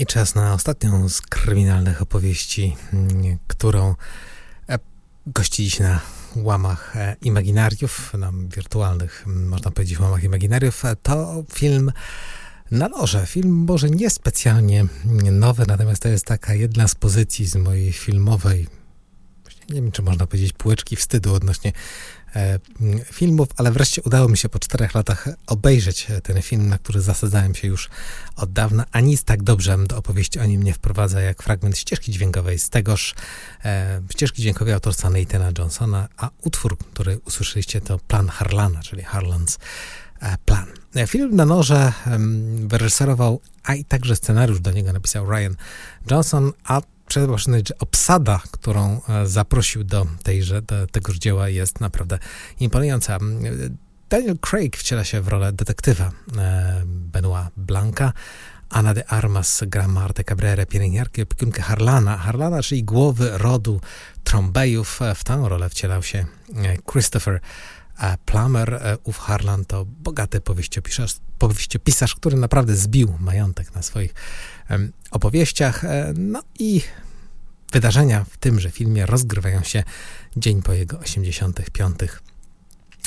I czas na ostatnią z kryminalnych opowieści, mm, którą e, gości dziś na łamach e, imaginariów, na wirtualnych, mm, można powiedzieć, łamach imaginariów. To film na noże. Film może nie specjalnie nowy, natomiast to jest taka jedna z pozycji z mojej filmowej, nie wiem czy można powiedzieć, półeczki wstydu odnośnie filmów, ale wreszcie udało mi się po czterech latach obejrzeć ten film, na który zasadzałem się już od dawna, a nic tak dobrze do opowieści o nim nie wprowadza jak fragment ścieżki dźwiękowej z tegoż e, ścieżki dźwiękowej autorstwa Nathana Johnsona, a utwór, który usłyszeliście to Plan Harlana, czyli Harlan's e, Plan. E, Film na noże wyreżyserował, a i także scenariusz do niego napisał Ryan Johnson, a trzeba przyznać, że obsada, którą e, zaprosił do tejże, do tegoż dzieła jest naprawdę imponująca. Daniel Craig wciela się w rolę detektywa e, Benoit Blanca, Ana de Armas gra Martę Cabrera, pielęgniarkę, opiekunkę Harlana. Harlana, czyli głowy rodu Trombejów. E, W tę rolę wcielał się Christopher Plummer. E, Ów Harlan to bogaty powieściopisarz, powieściopisarz, który naprawdę zbił majątek na swoich opowieściach. E, No i wydarzenia w tymże filmie rozgrywają się dzień po jego 85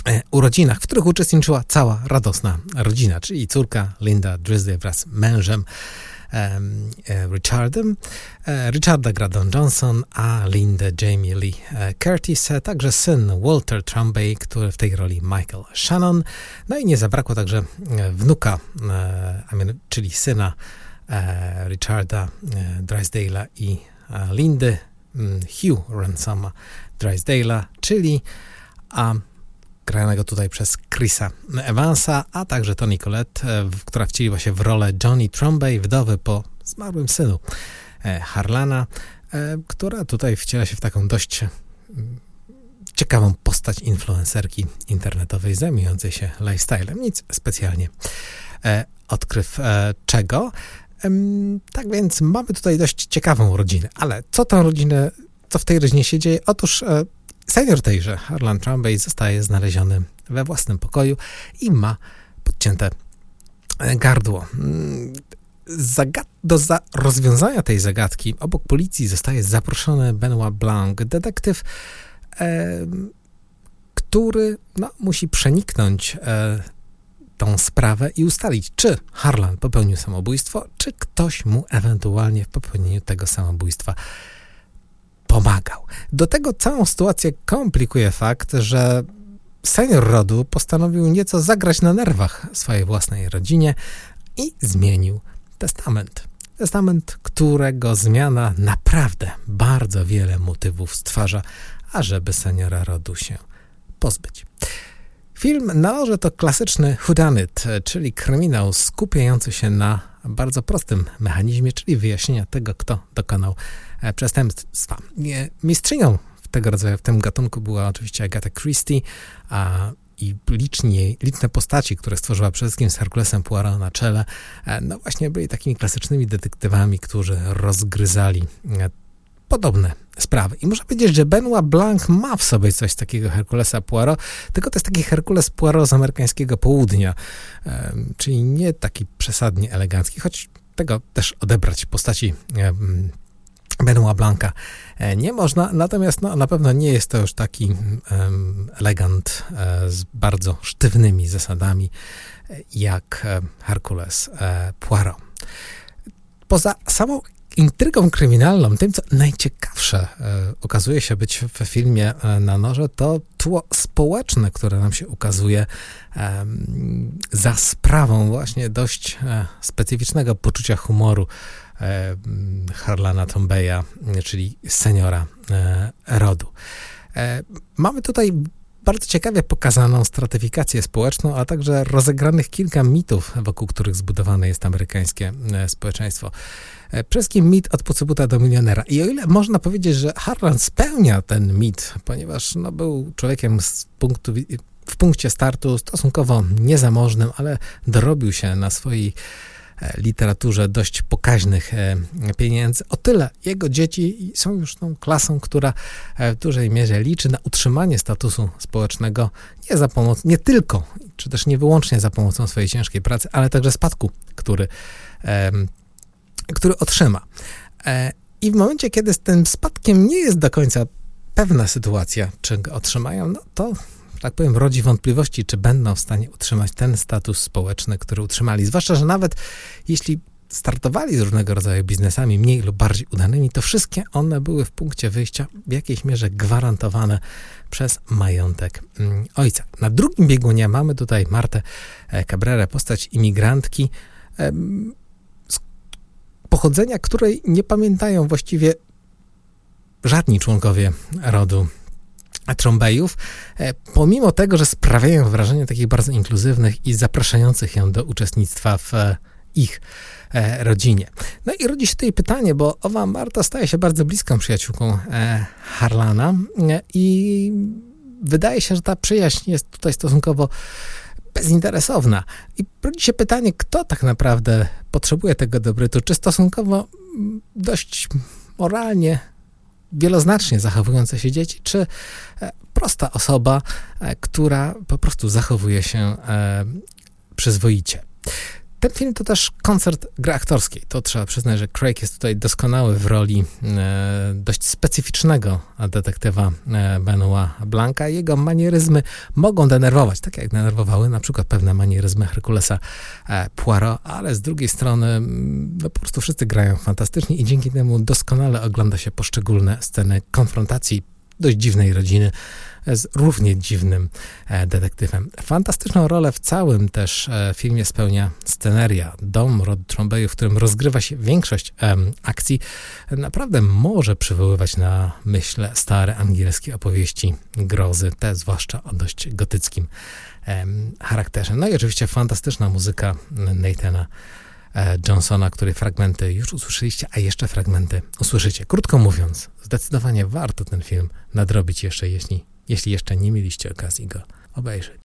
e, urodzinach, w których uczestniczyła cała radosna rodzina, czyli córka Linda Drisley wraz z mężem em, Richardem. E, Richarda gra Don Johnson, a Lindę Jamie Lee e, Curtis, e, także syn Walter Trumbay, który w tej roli Michael Shannon. No i nie zabrakło także e, wnuka, e, czyli syna e, Richarda e, Drysdale'a i e, Lindy, Hugh Ransoma Drysdale'a, czyli a granego tutaj przez Chrisa Evansa, a także Toni Collette, e, która wcieliła się w rolę Johnny Trombay, wdowy po zmarłym synu e, Harlana, e, która tutaj wciela się w taką dość mm, ciekawą postać influencerki internetowej zajmującej się lifestylem. Nic specjalnie odkryw czego. Tak więc mamy tutaj dość ciekawą rodzinę, ale co tą rodzinę, co w tej rodzinie się dzieje? Otóż senior tejże, Harlan Trumbay, zostaje znaleziony we własnym pokoju i ma podcięte e, gardło. Mm, Zagad- do za- rozwiązania tej zagadki obok policji zostaje zaproszony Benoit Blanc, detektyw, em, który no, musi przeniknąć e, tą sprawę i ustalić, czy Harlan popełnił samobójstwo, czy ktoś mu ewentualnie w popełnieniu tego samobójstwa pomagał. Do tego całą sytuację komplikuje fakt, że senior rodu postanowił nieco zagrać na nerwach swojej własnej rodzinie i zmienił testament. Testament, którego zmiana naprawdę bardzo wiele motywów stwarza, ażeby seniora rodu się pozbyć. Film na noże to klasyczny whodunit, czyli kryminał skupiający się na bardzo prostym mechanizmie, czyli wyjaśnienia tego, kto dokonał przestępstwa. Nie, Mistrzynią tego rodzaju, w tym gatunku była oczywiście Agatha Christie, a i liczni, liczne postaci, które stworzyła przede wszystkim z Herkulesem Poirot na czele, e, no właśnie byli takimi klasycznymi detektywami, którzy rozgryzali e, podobne sprawy. I można powiedzieć, że Benoit Blanc ma w sobie coś takiego Herkulesa Poirot, tylko to jest taki Herkules Poirot z amerykańskiego południa, czyli nie taki przesadnie elegancki, choć tego też odebrać postaci Benoit Blanca e, nie można, natomiast no, na pewno nie jest to już taki em, elegant e, z bardzo sztywnymi zasadami e, jak Herkules e, Poirot. Poza samą intrygą kryminalną, tym co najciekawsze okazuje się być w filmie na noże, to tło społeczne, które nam się ukazuje za sprawą właśnie dość specyficznego poczucia humoru Harlana Tombeya, czyli seniora e, rodu. E, Mamy tutaj bardzo ciekawie pokazaną stratyfikację społeczną, a także rozegranych kilka mitów, wokół których zbudowane jest amerykańskie e, społeczeństwo. E, Przede mit od pocybuta do milionera. I o ile można powiedzieć, że Harlan spełnia ten mit, ponieważ no, był człowiekiem z punktu, w punkcie startu stosunkowo niezamożnym, ale dorobił się na swojej e, literaturze dość pokaźnych e, pieniędzy. O tyle jego dzieci są już tą klasą, która e, w dużej mierze liczy na utrzymanie statusu społecznego nie za pomocą, nie tylko, czy też nie wyłącznie za pomocą swojej ciężkiej pracy, ale także spadku, który który otrzyma. E, I w momencie, kiedy z tym spadkiem nie jest do końca pewna sytuacja, czy go otrzymają, no to, tak powiem, rodzi wątpliwości, czy będą w stanie utrzymać ten status społeczny, który utrzymali. Zwłaszcza, że nawet jeśli startowali z różnego rodzaju biznesami, mniej lub bardziej udanymi, to wszystkie one były w punkcie wyjścia w jakiejś mierze gwarantowane przez majątek mm, ojca. Na drugim biegunie mamy tutaj Martę e, Cabrera, postać imigrantki, z pochodzenia której nie pamiętają właściwie żadni członkowie rodu Trąbejów, e, pomimo tego, że sprawiają wrażenie takich bardzo inkluzywnych i zapraszających ją do uczestnictwa w e, ich e, rodzinie. No i rodzi się tutaj pytanie, bo owa Marta staje się bardzo bliską przyjaciółką Harlana i wydaje się, że ta przyjaźń jest tutaj stosunkowo bezinteresowna. I rodzi się pytanie, kto tak naprawdę potrzebuje tego dobrytu? Czy stosunkowo mm, dość moralnie, wieloznacznie zachowujące się dzieci, czy e, prosta osoba, e, która po prostu zachowuje się e, przyzwoicie? Ten film to też koncert gry aktorskiej. To trzeba przyznać, że Craig jest tutaj doskonały w roli e, dość specyficznego detektywa e, Benoit. Jego manieryzmy mogą denerwować, tak jak denerwowały na przykład pewne manieryzmy Herkulesa e, Poirot, ale z drugiej strony mm, no, po prostu wszyscy grają fantastycznie i dzięki temu doskonale ogląda się poszczególne sceny konfrontacji dość dziwnej rodziny z równie dziwnym e, detektywem. Fantastyczną rolę w całym też e, filmie spełnia sceneria. Dom Rod Trombeju, w którym rozgrywa się większość akcji, naprawdę może przywoływać na myśl stare angielskie opowieści grozy, te zwłaszcza o dość gotyckim charakterze. No i oczywiście fantastyczna muzyka Nathana Johnsona, której fragmenty już usłyszeliście, a jeszcze fragmenty usłyszycie. Krótko mówiąc, zdecydowanie warto ten film nadrobić jeszcze, jeśli, jeśli jeszcze nie mieliście okazji go obejrzeć.